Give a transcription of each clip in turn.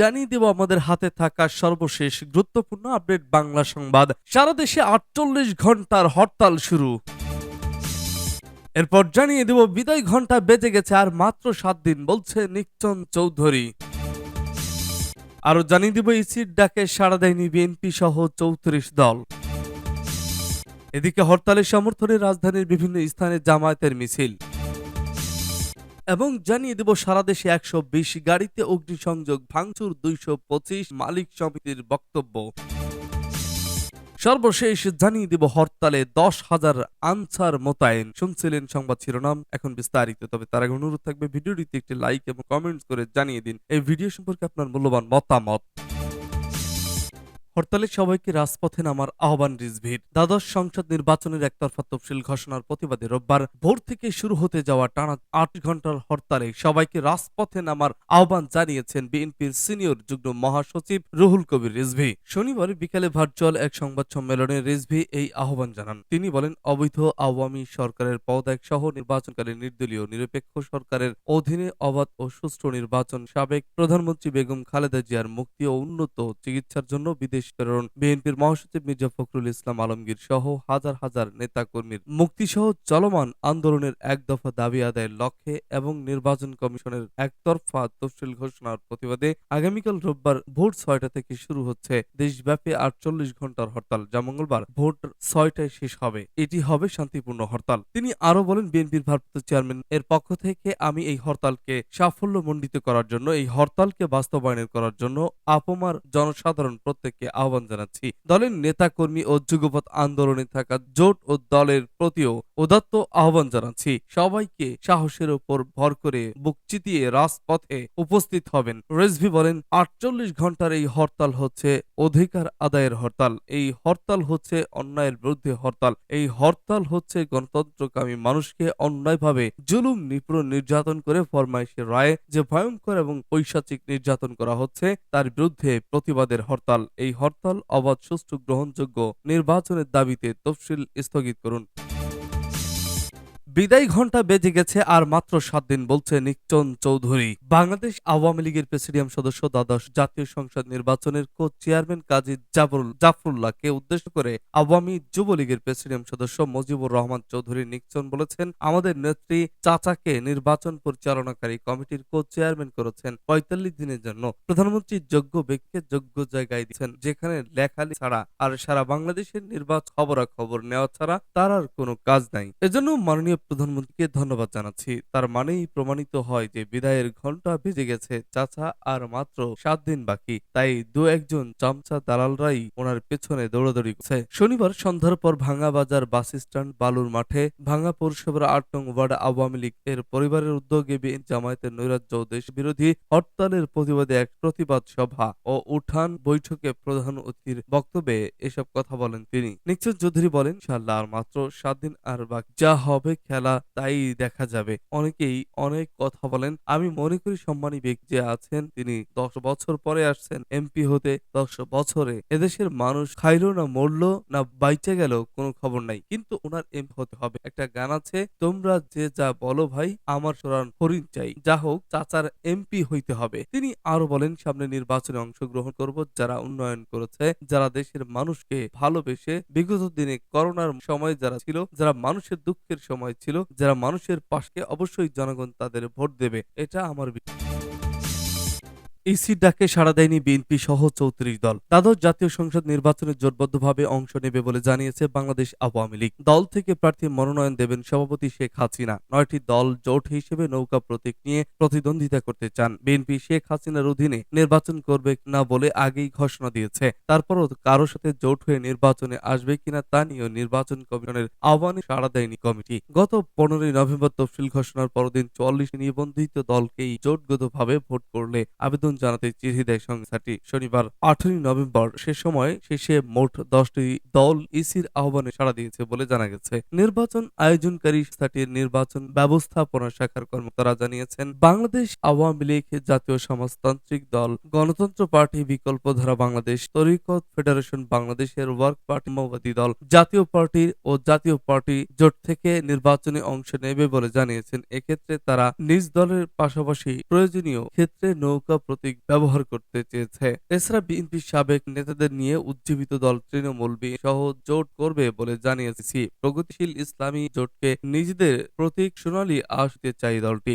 জানিয়ে দেব আমাদের হাতে থাকা সর্বশেষ গুরুত্বপূর্ণ আপডেট বাংলা সংবাদ। সারা দেশে আটচল্লিশ ঘণ্টার হরতাল শুরু। এরপর জানিয়ে দেব, বিদায় ঘণ্টা বেজে গেছে আর মাত্র সাত দিন, বলছে নিকচন চৌধুরী। আরও জানিয়ে দিব ইসির ডাকে সাড়া দেয়নি বিএনপি সহ চৌত্রিশ দল। এদিকে হরতালের সমর্থনে রাজধানীর বিভিন্ন স্থানে জামায়াতের মিছিল। এবং জানিয়ে দেব, সারা দেশে একশো বিশ গাড়িতে অগ্নিসংযোগ ভাঙচুর, দুইশো পঁচিশ মালিক সমিতির বক্তব্য। সর্বশেষ জানিয়ে দিব, হরতালে দশ হাজার আনসার মোতায়েন। শুনছিলেন সংবাদ শিরোনাম, এখন বিস্তারিত। তবে তার আগে অনুরোধ থাকবে, ভিডিওটিতে একটি লাইক এবং কমেন্টস করে জানিয়ে দিন। এই ভিডিও সম্পর্কে আপনার মূল্যবান মতামত। হরতালে সবাইকে রাজপথে নামার আহ্বান রিজভির। দ্বাদশ সংসদ নির্বাচনের একতরফা তফসিল ঘোষণার প্রতিবাদে রোববার ভোর থেকে শুরু হতে যাওয়া টানা আট ঘণ্টার হরতালে সবাইকে রাজপথে নামার আহ্বান জানিয়েছেন বিএনপির সিনিয়র যুগ্ম মহাসচিব রুহুল কবির রিজভি। শনিবার বিকালে ভার্চুয়াল এক সংবাদ সম্মেলনে রিজভি এই আহ্বান জানান। তিনি বলেন, অবৈধ আওয়ামী সরকারের পদত্যাগ সহ নির্বাচনকালে নির্দলীয় নিরপেক্ষ সরকারের অধীনে অবাধ ও সুষ্ঠু নির্বাচন সাবেক প্রধানমন্ত্রী বেগম খালেদা জিয়ার মুক্তি ও উন্নত চিকিৎসার জন্য বিদেশ প্রেরণ বিএনপির মহাসচিব মির্জা ফখরুল ইসলাম আলমগীর সহ হাজার হাজার নেতাকর্মীর মুক্তিসহ চলমান আন্দোলনের এক দফা দাবি আদায়ের লক্ষ্যে এবং নির্বাচন কমিশনের একতরফা তফসিল ঘোষণার প্রতিবাদে আগামীকাল রোববার ভোর ছয়টা থেকে শুরু হচ্ছে দেশব্যাপী আটচল্লিশ ঘণ্টার হরতাল, যা মঙ্গলবার ভোট ছয়টায় শেষ হবে। এটি হবে শান্তিপূর্ণ হরতাল। তিনি আরও বলেন, বিএনপির ভারপ্রাপ্ত চেয়ারম্যান এর পক্ষ থেকে আমি এই হরতালকে সাফল্য মণ্ডিত করার জন্য, এই হরতালকে বাস্তবায়নের করার জন্য আপমার জনসাধারণ প্রত্যেককে আহ্বান জানাচ্ছি। দলের নেতাকর্মী ও যুগপৎ আন্দোলনে থাকা জোট ও দলের প্রতিও উদাত্ত আহ্বান জানাচ্ছি। সবাইকে সাহসের উপর ভর করে বুক চিতিয়ে রাজপথে উপস্থিত হবেন। রেজভি বলেন, আটচল্লিশ ঘণ্টার এই হরতাল হচ্ছে অধিকার আদায়ের হরতাল। এই হরতাল হচ্ছে অন্যায়ের বিরুদ্ধে হরতাল। এই হরতাল হচ্ছে গণতন্ত্রকামী মানুষকে অন্যায়ভাবে জুলুম নিপুণ নির্যাতন করে ফরমাইশের রায়ে যে ভয়ঙ্কর এবং ঐশাচিক নির্যাতন করা হচ্ছে, তার বিরুদ্ধে প্রতিবাদের হরতাল। এই হরতাল অবাধ সুষ্ঠু গ্রহণযোগ্য নির্বাচনের দাবিতে তফসিল স্থগিত করুন। বিদায় ঘণ্টা বেজে গেছে আর মাত্র সাত দিন বলছে নিকচন চৌধুরী। বাংলাদেশ আওয়ামী লীগের প্রেসিডিয়াম সদস্য দ্বাদশ জাতীয় সংসদ নির্বাচনের কো চেয়ারম্যান কাজী জাফরুল জাফরুল্লাহকে উদ্দেশ্য করে আওয়ামী যুবলীগের প্রেসিডিয়াম সদস্য মুজিবুর রহমান চৌধুরী নিকচন বলেছেন, আমাদের নেত্রী চাচাকে নির্বাচন পরিচালনাকারী কমিটির কো চেয়ারম্যান করেছেন পঁয়তাল্লিশ দিনের জন্য। প্রধানমন্ত্রী যোগ্য ব্যক্তিকে যোগ্য জায়গায় দিচ্ছেন যেখানে লেখালি ছাড়া আর সারা বাংলাদেশের নির্বাচন খবরাখবর নেওয়া ছাড়া তার আর কোনো কাজ নাই। এজন্য মাননীয় প্রধানমন্ত্রীকে ধন্যবাদ জানাচ্ছি। তার মানেই প্রমাণিত হয় যে বিদায়ের ঘণ্টা বেজে গেছে চাচা আর মাত্র সাত দিন বাকি। তাই দু একজন চামচা দালালরাই ওনার পেছনে দৌড়াদৌড়ি করছে। শনিবার সন্ধ্যার পর ভাঙ্গা বাজার বাস স্ট্যান্ড বালুর মাঠে, ভাঙ্গা পৌরসভার আট নং ওয়ার্ড আওয়ামী লীগ এর পরিবারের উদ্যোগে জামায়াতের নৈরাজ্য দেশ বিরোধী হরতালের প্রতিবাদে এক প্রতিবাদ সভা ও উঠান বৈঠকে প্রধান অতিথির বক্তব্যে এসব কথা বলেন তিনি। নিশ্চয় চৌধুরী বলেন, ইনশাআল্লাহ আর মাত্র সাত দিন আর বাকি। যা হবে খেলা। তাই দেখা যাবে। অনেকেই অনেক কথা বলেন। আমি মনে করি সম্মানী ব্যক্তি আছেন, তিনি দশ বছর পরে আসছেন এমপি হতে। দশ বছরে এদেশের মানুষ খাইলো না, মরলো না, বাইচে গেল, কোনো খবর নাই। কিন্তু ওনার এমপি হতে হবে। একটা গান আছে, তোমরা যে যা বলো ভাই, আমার সরান হরিণ চাই। যা হোক, চাচার এমপি হইতে হবে। তিনি আরও বলেন, সামনে নির্বাচনে অংশগ্রহণ করব, যারা উন্নয়ন করেছে, যারা দেশের মানুষকে ভালোবেসে, বিগত দিনে করোনার সময় যারা ছিল, যারা মানুষের দুঃখের সময় ছিল যারা মানুষের পাশে অবশ্যই জনগণ তাদের ভোট দেবে। এটা আমার বি- ইসির ডাকে সাড়া দেয়নি বিএনপি সহ চৌত্রিশ দল। দ্বাদশ জাতীয় সংসদ নির্বাচনে জোটবদ্ধভাবে অংশ নেবে বলে জানিয়েছে বাংলাদেশ আওয়ামী লীগ। দল থেকে প্রার্থী মনোনয়ন দেবেন সভাপতি শেখ হাসিনা। নয়টি দল জোট হিসেবে নৌকা প্রতীক নিয়ে প্রতিদ্বন্দ্বিতা করতে চান। বিএনপি শেখ হাসিনার অধীনে নির্বাচন করবে না বলে আগেই ঘোষণা দিয়েছে। তারপরও কারও সাথে জোট হয়ে নির্বাচনে আসবে কিনা তা নিয়েও নির্বাচন কমিশনের আহ্বানে সাড়া দেয়নি কমিটি। গত পনেরোই নভেম্বর তফসিল ঘোষণার পরদিন চুয়াল্লিশ নিবন্ধিত দলকেই জোটগতভাবে ভোট করলে আবেদন জানাতে চিঠি দেয় সংস্থাটি শনিবার, আঠারোই নভেম্বর সে সময় শেষে মোট দশটি দল ইসির আহ্বানে সাড়া দিয়েছে বলে জানা গেছে। নির্বাচন আয়োজনকারী সংস্থাটির নির্বাচন ব্যবস্থাপনা শাখার কর্মকর্তারা জানিয়েছেন, বাংলাদেশ আওয়ামী লীগ জাতীয় সমাজতান্ত্রিক দল, গণতন্ত্র পার্টি বিকল্পধারা বাংলাদেশ, তরিকত ফেডারেশন বাংলাদেশের ওয়ার্ক পার্টি মাওবাদী দল, জাতীয় পার্টি ও জাতীয় পার্টি জোট থেকে নির্বাচনে অংশ নেবে বলে জানিয়েছেন। এক্ষেত্রে তারা নিজ দলের পাশাপাশি প্রয়োজনীয় ক্ষেত্রে নৌকা প্রতীক প্রতীক ব্যবহার করতে চেয়েছে। এছাড়া বিএনপির সাবেক নেতাদের নিয়ে উজ্জীবিত দল তৃণমূল বি সহ জোট করবে বলে জানিয়েছি। প্রগতিশীল ইসলামী জোটকে নিজেদের প্রতীক সোনালী আসতে চাই দলটি।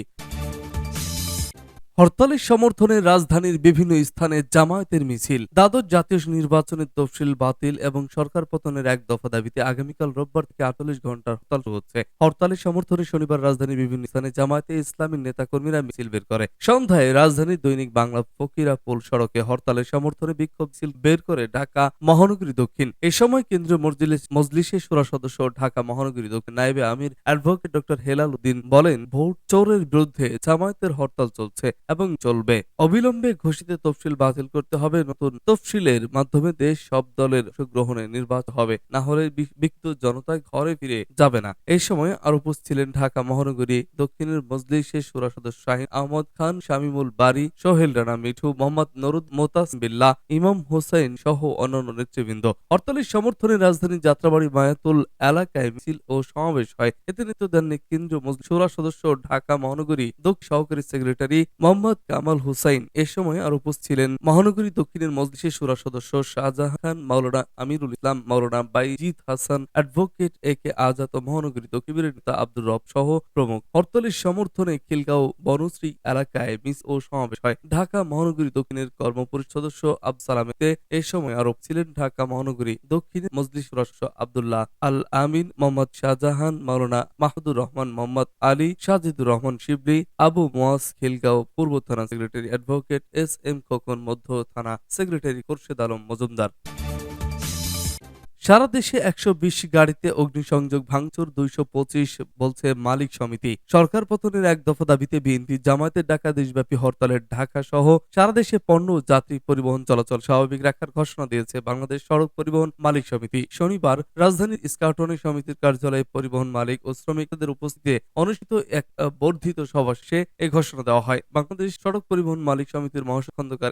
হরতালের সমর্থনে রাজধানীর বিভিন্ন স্থানে জামায়াতের মিছিল। দ্বাদশ জাতীয় নির্বাচনের তফসিল বাতিল এবং সরকার পতনের এক দফা দাবিতে আগামীকাল রোববার থেকে আটচল্লিশ ঘণ্টার হরতাল হচ্ছে। হরতালের সমর্থনে শনিবার রাজধানীর বিভিন্ন স্থানে জামায়াতে ইসলামী নেতাকর্মীরা মিছিল বের করে। সন্ধ্যায় রাজধানীর দৈনিক বাংলা ফকিরা পোল সড়কে হরতালের সমর্থনে বিক্ষোভ মিছিল বের করে ঢাকা মহানগরী দক্ষিণ। এ সময় কেন্দ্রীয় মজলিস, মজলিসের সুরা সদস্য ঢাকা মহানগরী দক্ষিণ নাইবে আমির অ্যাডভোকেট ডক্টর হেলাল উদ্দিন বলেন, ভোট চোরের বিরুদ্ধে জামায়াতের হরতাল চলছে। এবং চলবে। অবিলম্বে ঘোষিত তফসিল বাতিল করতে হবে। নতুন তফসিলের মাধ্যমে দেশ সব দলের গ্রহণে নির্বাচন হবে। না হলে বি- বিক্ষুব্ধ জনতা ঘরে ফিরে যাবে না। এই সময় আর উপস্থিত ছিলেন ঢাকা মহানগরী দক্ষিণের মজলিসের সুরা সদস্য শাহিন আহমদ খান, শামিমুল বাড়ি সোহেল রানা মিঠু, মোহাম্মদ নরুদ মোতাস বিল্লাহ, ইমাম হোসেন সহ অন্যান্য নেতৃবৃন্দ। হরতালের সমর্থনে রাজধানী যাত্রাবাড়ি মায়াতুল এলাকায় মিছিল ও সমাবেশ হয়। এতে নেতৃত্ব দেন কেন্দ্রীয় সুরা সদস্য ঢাকা মহানগরী দক্ষিণ সহকারী সেক্রেটারি কামাল হুসাইন এ সময় আর উপস্থিত ছিলেন মহানগরী দক্ষিণের মজলিসের সুরা সদস্য Shahjahan Maulana Amirul Islam, Maulana Bayazid Hasan, advocate A K Azad ও মহানগরী দক্ষিণের নেতা আব্দুর রব সহ প্রমুখ। হরতালের সমর্থনে খিলগাঁও বনশ্রী এলাকায় মিস ও সমাবেশ হয়। ঢাকা মহানগরী দক্ষিণের কর্মপরিষদ সদস্য আব্দুল সালামেতে এ সময় আরও ছিলেন ঢাকা মহানগরী দক্ষিণের মজলিস সদস্য আব্দুল্লাহ আল আমিন, মোহাম্মদ শাহজাহান, মাওলানা মাহমুদুর রহমান, মোহাম্মদ আলী, সাজিদুর রহমান শিবলি, আবু মোয়াজ, খিলগাঁও পূর্ব থানা secretary advocate S M Khokon মধ্য থানা সেক্রেটারি খোরশেদ আলম মজুমদার। সারা দেশে একশো বিশ গাড়িতে অগ্নিসংযোগ ভাঙচুর, দুইশো পঁচিশ বলছে মালিক সমিতি। সরকার পতনের এক দফা দাবিতে বিএনপি জামায়াতের ডাকা দেশব্যাপী হরতালের ঢাকা সহ সারা দেশে পণ্য যাত্রী পরিবহন চলাচল স্বাভাবিক রাখার ঘোষণা দিয়েছে বাংলাদেশ সড়ক পরিবহন মালিক সমিতি। শনিবার রাজধানীর স্কাউটনি সমিতির কার্যালয়ে পরিবহন মালিক ও শ্রমিকদের উপস্থিতিতে অনুষ্ঠিত এক বর্ধিত সভা শেষে এই ঘোষণা দেওয়া হয়। বাংলাদেশ সড়ক পরিবহন মালিক সমিতির মহাসচিব খন্দকার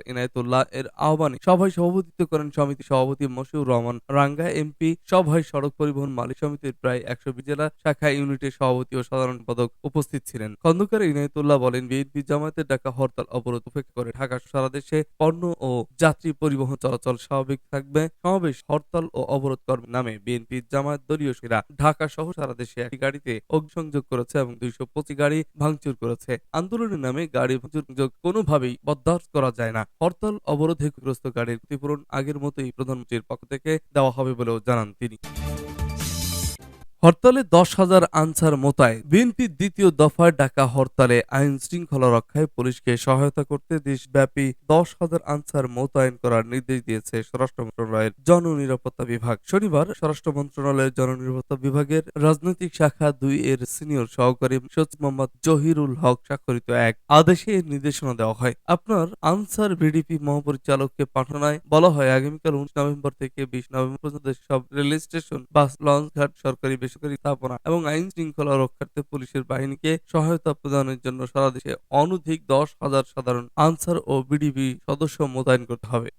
এর আহ্বানে সভায় সভাপতিত্ব করেন সমিতি সভাপতি মশিউর রহমান রাঙ্গা এমপি, সভায় সড়ক পরিবহন মালিক সমিতির প্রায় একশো জেলা শাখা ইউনিটের সভাপতি ও সাধারণ সম্পাদক উপস্থিত ছিলেন। খন্দকার ইনায়তুল্লাহ বলেন, বিএনপি জামায়াতের ডাকা হরতাল অবরোধ উপেক্ষা করে ঢাকা সারা দেশে পণ্য ও যাত্রী পরিবহন চলাচল স্বাভাবিক থাকবে। সমাবেশ, হরতাল ও অবরোধ কর্ম নামে বিএনপি জামায়াত দলীয় সেরা ঢাকা সহ সারা দেশে একটি গাড়িতে অগ্নিসংযোগ করেছে এবং দুইশো পঁচিশ গাড়ি ভাঙচুর করেছে। আন্দোলনের নামে গাড়ি ভাঙচুর কোনোভাবেই বরদাস্ত করা যায় না। হরতাল অবরোধে ক্ষতিগ্রস্ত গাড়ির ক্ষতিপূরণ আগের মতোই প্রধানমন্ত্রীর পক্ষ থেকে দেওয়া হবে বলেও জানান তিনি। হরতালে দশ হাজার আনসার মোতায়েন। বিএনপির দ্বিতীয় দফায় ডাকা হরতালে আইন শৃঙ্খলা রক্ষায় পুলিশকে সহায়তা করতে দেশব্যাপী দশ হাজার আনসার মোতায়েন করার নির্দেশ দিয়েছে স্বরাষ্ট্র মন্ত্রণালয়ের জননিরাপত্তা বিভাগ। শনিবার স্বরাষ্ট্র মন্ত্রণালয়ের জননিরাপত্তা বিভাগের রাজনৈতিক শাখা দুই এর সিনিয়র সহকারী সচিব মোহাম্মদ জহিরুল হক স্বাক্ষরিত এক আদেশে এর নির্দেশনা দেওয়া হয়। আপনার আনসার ভিডিপি মহাপরিচালককে পাঠানোয় বলা হয়, আগামীকাল উনিশ নভেম্বর থেকে বিশ নভেম্বর পর্যন্ত সব রেল স্টেশন, বাস লঞ্চ ঘাট সরকারি বেসরকারি স্থাপনা এবং আইন শৃঙ্খলা রক্ষার্থে পুলিশের বাহিনীকে সহায়তা প্রদানের জন্য সারা দেশে অনধিক দশ হাজার সাধারণ আনসার ও বিডিবি সদস্য মোতায়েন করতে হবে।